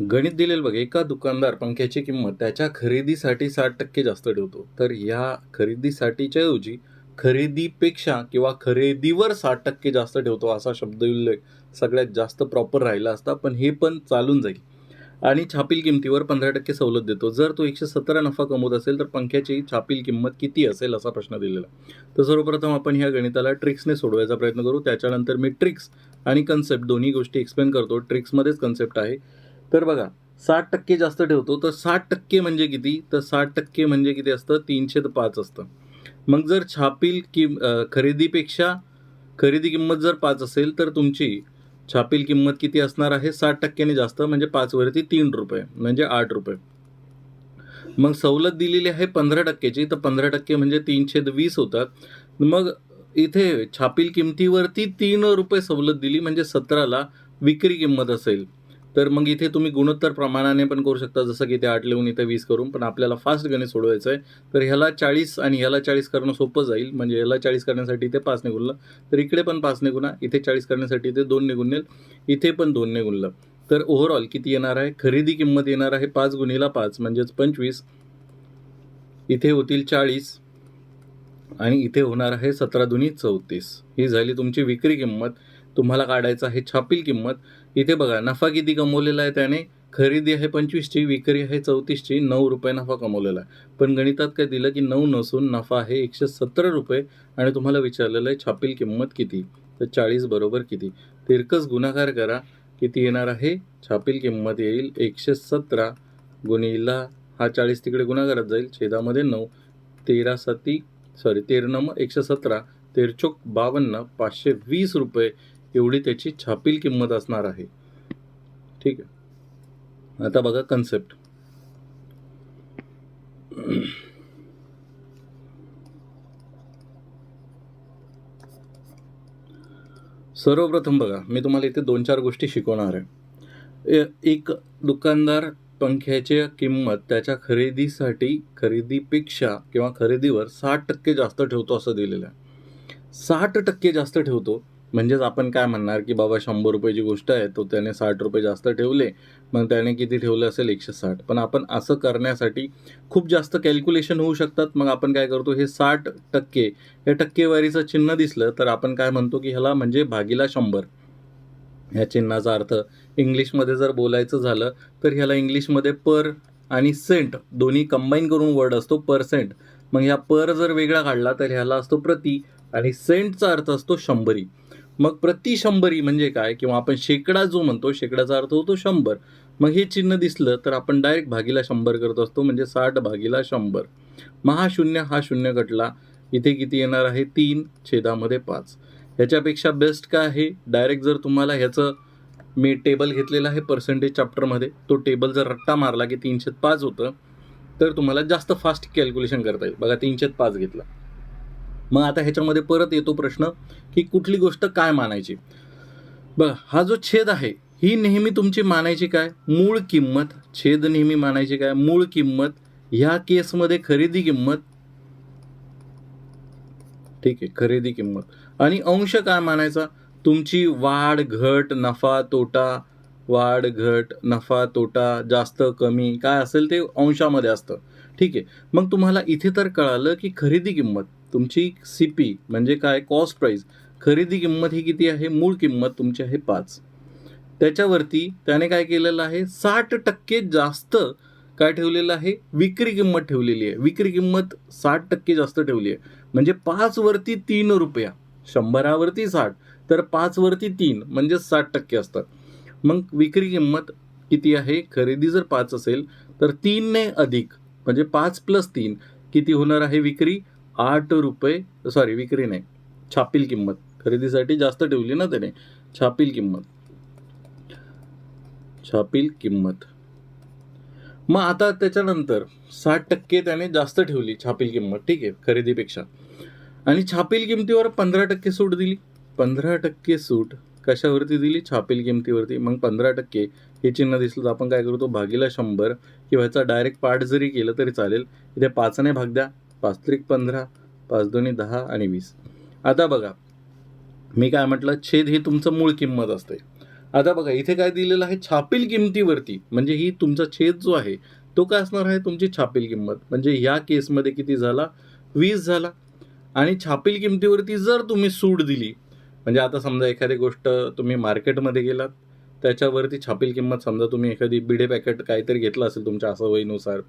गणित दिलेलं बघ एका दुकानदार पंख्याची किंमत त्याच्या खरेदीसाठी साठ टक्के जास्त ठेवतो. तर ह्या खरेदीसाठीच्या ऐवजी खरेदीपेक्षा किंवा खरेदीवर साठ टक्के जास्त ठेवतो असा शब्द उल्लेख सगळ्यात जास्त प्रॉपर राहिला असता पण हे पण चालून जाईल. आणि छापील किमतीवर पंधरा टक्के सवलत देतो. जर तो एकशे सतरा नफा कमवत असेल तर पंख्याची छापील किंमत किती असेल असा प्रश्न दिलेला. तर सर्वप्रथम आपण ह्या गणिताला ट्रिक्सने सोडवायचा प्रयत्न करू. त्याच्यानंतर मी ट्रिक्स आणि कन्सेप्ट दोन्ही गोष्टी एक्सप्लेन करतो. ट्रिक्समध्येच कन्सेप्ट आहे. तर बघा साठ टक्के जास्त ठेवतो तर साठ टक्के म्हणजे किती? तर साठ टक्के म्हणजे किती असतं? तीनशे तर पाच असतं. मग जर छापील किम खरेदीपेक्षा खरेदी किंमत जर पाच असेल तर तुमची छापील किंमत किती असणार आहे? साठ टक्क्याने जास्त म्हणजे पाचवरती तीन रुपये म्हणजे आठ रुपये. मग सवलत दिलेली आहे पंधरा टक्क्याची तर पंधरा टक्के म्हणजे तीनशे वीस होतात. मग इथे छापील किमतीवरती तीन रुपये सवलत दिली म्हणजे सतराला विक्री किंमत असेल. तर मग इथे तुम्ही गुणोत्तर प्रमाणाने पण करू शकता जसं की ते आठ लिहून इथे वीस करून पण आपल्याला फास्ट गणित सोडवायचं आहे. तर ह्याला चाळीस आणि ह्याला चाळीस करणं सोपं जाईल. म्हणजे ह्याला चाळीस करण्यासाठी इथे पाच निघुनलं तर इकडे पण पाच निघुणा इथे चाळीस करण्यासाठी इथे दोन निघून येईल. इथे पण दोन निघुनलं तर ओव्हरऑल किती येणार आहे? खरेदी किंमत येणार आहे पाच गुणीला पाच म्हणजेच पंचवीस. इथे होतील चाळीस. आणि इथे होणार आहे सतरा दुनी चौतीस. ही झाली तुमची विक्री किंमत. तुम्हाला काढायचं आहे छापील किंमत. इथे बघा नफा किती कमवलेला आहे त्याने? खरेदी आहे पंचवीसची विक्री आहे चौतीसची नऊ रुपये नफा कमवलेला आहे. पण गणितात काय दिलं की नऊ नसून नफा आहे एकशे सतरा रुपये आणि तुम्हाला विचारलेलं आहे छापील किंमत किती? तर चाळीस बरोबर किती? तिरकस गुणाकार करा. किती येणार आहे? छापील किंमत येईल एकशे सतरा गुणिला हा चाळीस तिकडे गुणाकारात जाईल छेदामध्ये नऊ. तेरा सती सॉरी तेरा एकशे सतरा तेरचोक बावन्न पाचशे वीस रुपये एवढी त्याची छापील किंमत असणार आहे. ठीक आहे. आता बघा कन्सेप्ट सर्वप्रथम बघा मी तुम्हाला इथे दोन चार गोष्टी शिकवणार आहे. एक दुकानदार पंख्याची किंमत त्याच्या खरेदीसाठी खरेदीपेक्षा किंवा खरेदीवर साठ टक्के जास्त ठेवतो असं दिलेलं आहे. साठ टक्के जास्त ठेवतो म्हणजेच आपण काय म्हणणार की बाबा शंभर रुपयाची गोष्ट आहे तो त्याने साठ रुपये जास्त ठेवले मग त्याने किती ठेवले असेल एकशे साठ. पण आपण असं करण्यासाठी खूप जास्त कॅल्क्युलेशन होऊ शकतात. मग आपण काय करतो हे साठ टक्के या टक्केवारीचं चिन्ह दिसलं तर आपण काय म्हणतो की ह्याला म्हणजे भागीला शंभर. ह्या चिन्हाचा अर्थ इंग्लिशमध्ये जर बोलायचं झालं तर ह्याला इंग्लिशमध्ये पर आणि सेंट दोन्ही कंबाईन करून वर्ड असतो पर सेंट मग ह्या पर जर वेगळा काढला तर ह्याला असतो प्रति आणि सेंटचा अर्थ असतो शंभरी. मग प्रति शंभरी म्हणजे काय? किंवा आपण शेकडा जो म्हणतो शेकडाचा अर्थ होतो शंभर. मग हे चिन्ह दिसलं तर आपण डायरेक्ट भागीला शंभर करत असतो म्हणजे साठ भागीला शंभर. मग हा शून्य हा शून्य घटला इथे किती येणार आहे? तीन छेदामध्ये पाच. ह्याच्यापेक्षा बेस्ट काय आहे? डायरेक्ट जर तुम्हाला ह्याचं मी टेबल घेतलेलं आहे पर्सेंटेज चॅप्टरमध्ये तो टेबल जर रट्टा मारला की तीनशे पाच होतं तर तुम्हाला जास्त फास्ट कॅल्क्युलेशन करता येईल. बघा तीनशे पाच घेतला. मग आता ह्याच्यामध्ये परत येतो प्रश्न की कुठली गोष्ट काय मानायची? बघा हा जो छेद आहे ही नेहमी तुमची मानायची काय? मूळ किंमत. छेद नेहमी मानायची काय? मूळ किंमत. ह्या केसमध्ये खरेदी किंमत. ठीक आहे खरेदी किंमत. आणि अंश काय मानायचा? तुमची वाढ घट नफा तोटा. वाढ घट नफा तोटा जास्त कमी काय असेल ते अंशामध्ये असतं. ठीक आहे मग तुम्हाला इथे तर कळालं की खरेदी किंमत. तुमची सी पी म्हणजे काय? कॉस्ट प्राईस खरेदी किंमत ही किती आहे? मूळ किंमत तुमची आहे पाच. त्याच्यावरती त्याने काय केलेलं आहे? साठ टक्के जास्त काय ठेवलेलं आहे? विक्री किंमत ठेवलेली आहे. विक्री किंमत साठ टक्के जास्त ठेवली आहे. म्हणजे पाचवरती तीन रुपया. शंभरावरती साठ. तर पाचवरती तीन. म्हणजे साठ टक्के असतात. मग विक्री किंमत किती आहे? खरेदी जर पाच असेल तर तीनने अधिक. म्हणजे पाच प्लस तीन. किती होणार आहे विक्री? आठ रुपये सॉरी विक्री नाही. छापील किंमत. खरेदीसाठी जास्त ठेवली ना त्याने. छापील किंमत. छापील किंमत. मग आता त्याच्यानंतर साठ टक्के त्याने जास्त ठेवली छापील किंमत ठीक आहे खरेदीपेक्षा. आणि छापील किमतीवर पंधरा टक्के सूट दिली. पंधरा टक्के सूट कशावरती दिली? छापील किमतीवरती. मग पंधरा टक्के हे चिन्ह दिसलं तर आपण काय करतो? भागीला शंभर किंवा ह्याचा डायरेक्ट पार्ट जरी केलं तरी चालेल. इथे पाचने भाग द्या. पाच त्रिक पंधरा पाच दोन्ही दहा आणि वीस. आता बघा मी काय म्हटलं छेद ही तुमचं मूळ किंमत असते. आता बघा इथे काय दिलेलं आहे छापील किमतीवरती. म्हणजे ही तुमचा छेद जो आहे तो काय असणार आहे तुमची छापील किंमत. म्हणजे ह्या केसमध्ये किती झाला? वीस झाला. आणि छापील किमतीवरती जर तुम्ही सूट दिली म्हणजे आता समजा एखादी गोष्ट तुम्ही मार्केटमध्ये गेलात त्याच्यावरती छापील किंमत समजा तुम्ही एखादी बिडे पॅकेट काहीतरी घेतलं असेल तुमच्या असं वयीनुसार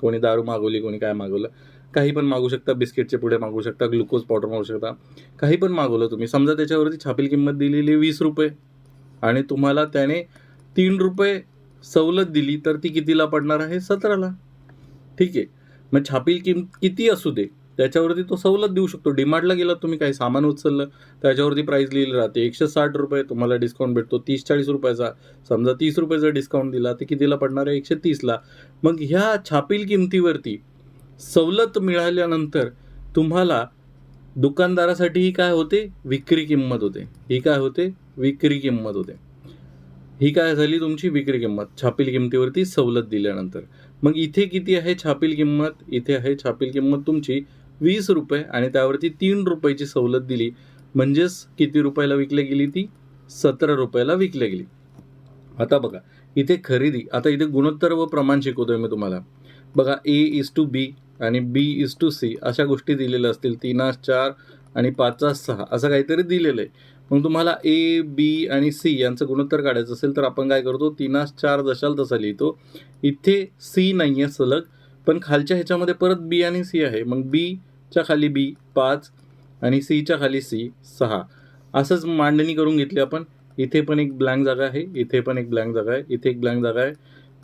कोणी दारू मागवली कोणी काय मागवलं काही पण मागू शकता बिस्किटचे पुढे मागू शकता ग्लुकोज पावडर मागू शकता काही पण मागवलं तुम्ही. समजा त्याच्यावरती छापील किंमत दिलेली वीस रुपये आणि तुम्हाला त्याने तीन रुपये सवलत दिली तर ती कितीला पडणार आहे? सतराला. ठीक आहे. मग छापील किंमत किती असू दे त्याच्यावरती तो सवलत देऊ शकतो. डिमार्टला गेलात तुम्ही काही सामान उचललं त्याच्यावरती प्राईस लिहिली राहते. एकशे साठ रुपये तुम्हाला डिस्काउंट भेटतो तीस चाळीस रुपयाचा. समजा तीस रुपयाचा डिस्काउंट दिला ते कितीला पडणार आहे? एकशे तीसला. मग ह्या छापील किमतीवरती सवलत मिळाल्यानंतर तुम्हाला दुकानदारासाठी ही काय होते? विक्री किंमत होते. ही काय होते? विक्री किंमत होते. ही काय झाली तुमची? विक्री किंमत. छापील किमतीवरती सवलत दिल्यानंतर. मग इथे किती आहे छापील किंमत? इथे आहे छापील किंमत तुमची वीस रुपये आणि त्यावरती तीन रुपयाची सवलत दिली. म्हणजेच किती रुपयाला विकली गेली ती? सतरा रुपयाला विकली गेली. आता बघा इथे खरेदी. आता इथे गुणोत्तर व प्रमाण शिकवतोय मी तुम्हाला. बघा ए इज टू बी आणि बी इज टू सी अशा गोष्टी दिलेल्या असतील. तीनास चार आणि पाचास सहा असं काहीतरी दिलेलं आहे मग तुम्हाला ए बी आणि सी यांचं गुणोत्तर काढायचं असेल तर आपण काय करतो? तीनास चार जशाल तसा लिहितो. इथे सी नाही आहे सलग पण खालच्या ह्याच्यामध्ये परत बी आणि सी आहे. मग बीच्या खाली बी पाच आणि सीच्या खाली सी सहा. असंच मांडणी करून घेतली आपण. इथे पण एक ब्लँक जागा आहे इथे पण एक ब्लँक जागा आहे इथे एक ब्लँक जागा आहे.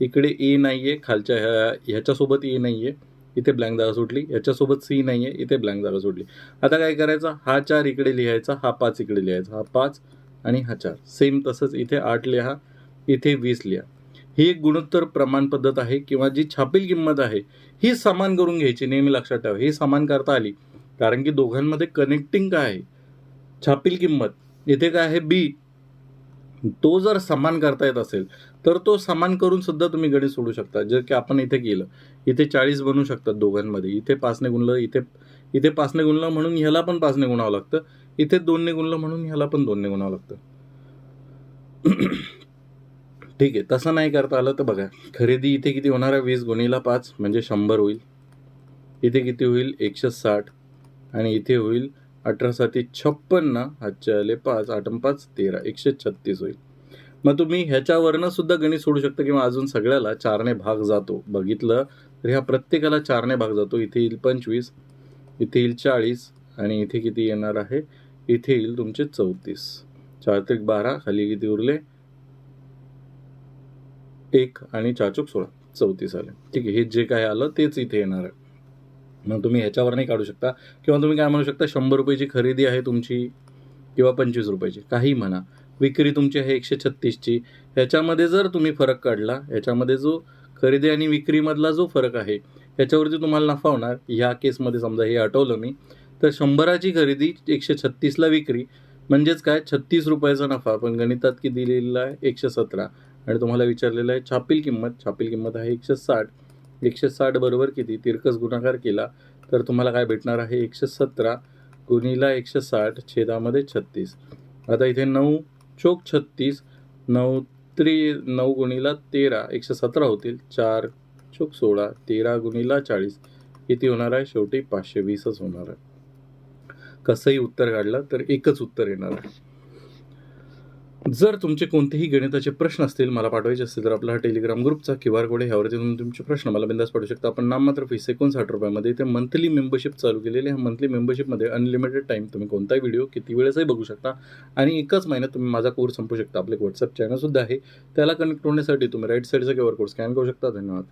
इकडे ए नाही आहे खालच्या ह्या ह्याच्यासोबत ए नाही आहे इथे ब्लँक जागा सुटली. याच्यासोबत सी नाही आहे इथे ब्लँक जागा सुटली. आता काय करायचं? हा चार इकडे लिहायचा हा पाच इकडे लिहायचा. हा पाच आणि हा चार. सेम तसंच इथे आठ लिहा इथे वीस लिहा. ही एक गुणोत्तर प्रमाण पद्धत आहे किंवा जी छापील किंमत आहे ही समान करून घ्यायची नेहमी लक्षात ठेवा. ही समान करता आली कारण की दोघांमध्ये कनेक्टिंग काय आहे? छापील किंमत. इथे काय आहे? बी तो जर समान करता येत असेल तर तो समान करून सुद्धा तुम्ही गणित सोडू शकता. जर की आपण इथे केलं इथे चाळीस बनू शकतात दोघांमध्ये. इथे पाचने गुणलं इथे इथे पाचने गुणलं म्हणून ह्याला पण पाचने गुणावं लागतं. इथे दोनने गुणलं म्हणून ह्याला पण दोनने गुणावं लागतं. ठीक आहे तसं नाही करता आलं तर बघा खरेदी इथे किती होणार आहे? वीस गुणीला पाच म्हणजे शंभर होईल. इथे किती होईल? एकशे साठ. आणि इथे होईल अठरा साती छप्पन्न हातच्या आले पाच आठ पाच तेरा एकशे छत्तीस होईल. मग तुम्ही ह्याच्यावरनं सुद्धा गणित सोडू शकता किंवा अजून सगळ्याला चारने भाग जातो. बघितलं तर ह्या प्रत्येकाला चारने भाग जातो. इथे येईल पंचवीस इथे येईल चाळीस आणि इथे किती येणार आहे? इथे येईल तुमचे चौतीस. चार त्रिक बारा खाली किती उरले? एक आणि चाचूक सोळा. चौतीस आले. ठीक आहे हे जे काय आलं तेच इथे येणार आहे. मग तुम्ही ह्याच्यावर नाही काढू शकता. किंवा तुम्ही काय म्हणू शकता शंभर रुपयाची खरेदी आहे तुमची किंवा पंचवीस रुपयाची काही म्हणा. विक्री तुमची आहे एकशे छत्तीसची. ह्याच्यामध्ये जर तुम्ही फरक काढला ह्याच्यामध्ये जो खरेदी आणि विक्रीमधला जो फरक आहे ह्याच्यावरती तुम्हाला नफा होणार. ह्या केसमध्ये समजा हे आठवलं मी. तर शंभराची खरेदी एकशे छत्तीसला विक्री म्हणजेच काय? छत्तीस रुपयाचा नफा. पण गणितात किती दिलेला आहे? एकशे सतरा. आणि तुम्हाला विचारलेलं आहे छापील किंमत? छापील किंमत आहे एकशे साठ. एकशे साठ बरोबर किती? तिरकस गुणाकार केला तर तुम्हाला काय भेटणार आहे? एकशे सतरा गुणीला एकशे साठ छेदामध्ये छत्तीस. आता इथे नऊ चोक छत्तीस नऊ त्रि नऊ गुणीला तेरा एकशे सतरा होतील. चार चोक सोळा तेरा गुणीला चाळीस. किती होणार आहे? शेवटी पाचशे वीसच होणार आहे. कसंही उत्तर काढलं तर एकच उत्तर येणार आहे. जर तुमचे कोणतेही गणिताचे प्रश्न असतील मला पाठवायचे असतील तर आपला हा टेलिग्राम ग्रुपचा क्यू आर कोड ह्यावरती तुम्ही तुमचे प्रश्न मला बिंदास पाठवू शकता. आपण नाममात्र फीस एकोणसाठ रुपयामध्ये इथे मंथली मेंबरशिप चालू केलेली आहे. मंथली मेंबरशिपमध्ये अनलिमिटेड टाईम तुम्ही कोणताही व्हिडिओ किती वेळेसही बघू शकता. आणि एकाच महिन्यात तुम्ही माझा कोर्स संपू शकता. आपले व्हॉट्सअप चॅनलसुद्धा आहे. त्याला कनेक्ट होण्यासाठी तुम्ही राईट साईडचा क्यू आर कोड स्कॅन करू शकता. धन्यवाद.